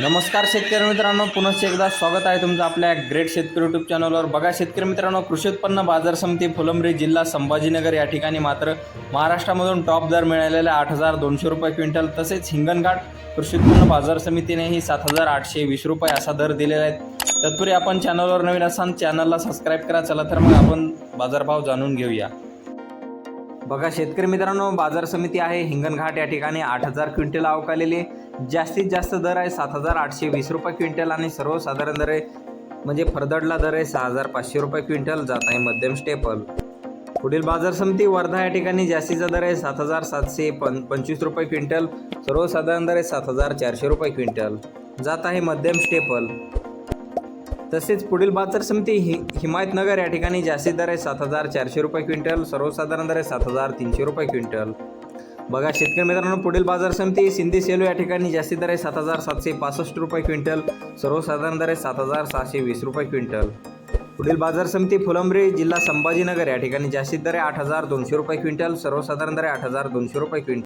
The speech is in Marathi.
नमस्कार शेतकरी मित्रांनो पुनश्च एकदा स्वागत आहे तुमचं आपल्या ग्रेट शेतकरी यूट्यूब चॅनलवर बघा शेतकरी मित्रांनो कृषी उत्पन्न बाजार समिती फुलंब्री जिल्हा संभाजीनगर या ठिकाणी मात्र महाराष्ट्रामधून टॉप दर मिळालेला आठ हजार दोनशे रुपये क्विंटल. तसेच हिंगणघाट कृषी उत्पन्न बाजार समितीनेही सात हजार आठशे वीस रुपये असा दर दिलेला आहे. तत्पूर्वी आपण चॅनलवर नवीन असाल चॅनलला सबस्क्राईब करा. चला तर मग आपण बाजारभाव जाणून घेऊया. बघा शेतकरी मित्रांनो बाजार समिती आहे. हिंगणघाट या ठिकाणी आठ हजार क्विंटल अवकालेली जास्तीत जास्त दर आहे सात हजार आठशे वीस रुपये क्विंटल आणि सर्वसाधारण दर आहे म्हणजे फरदडला दर आहे सहा हजार पाचशे रुपये क्विंटल. जात आहे मध्यम स्टेपल. पुढील बाजार समिती वर्धा या ठिकाणी जास्तीचा दर आहे सात हजार सातशे पं पंचवीस रुपये क्विंटल. सर्वसाधारण दर आहे सात हजार चारशे रुपये क्विंटल. जात आहे मध्यम स्टेपल. तसेच पुढील बाजार समिती हि हिमायतनगर या ठिकाणी जास्तीत दर आहे सात हजार चारशे रुपये क्विंटल सर्वसाधारण दर आहे सात हजार तीनशे रुपये क्विंटल. बघा शेतकरी मित्रांनो पुढील बाजार समिती सिंधी सेलू या ठिकाणी जास्तीत दर आहे सात हजार सातशे पासष्ट रुपये क्विंटल सर्वसाधारण दर आहे सात हजार सहाशे वीस रुपये क्विंटल. पुढील बाजार समिती फुलंब्री जिल्हा संभाजीनगर या ठिकाणी जास्तीत दर आहे आठ हजार दोनशे रुपये क्विंटल सर्वसाधारण दर आहे आठ हजार दोनशे रुपये क्विंटल.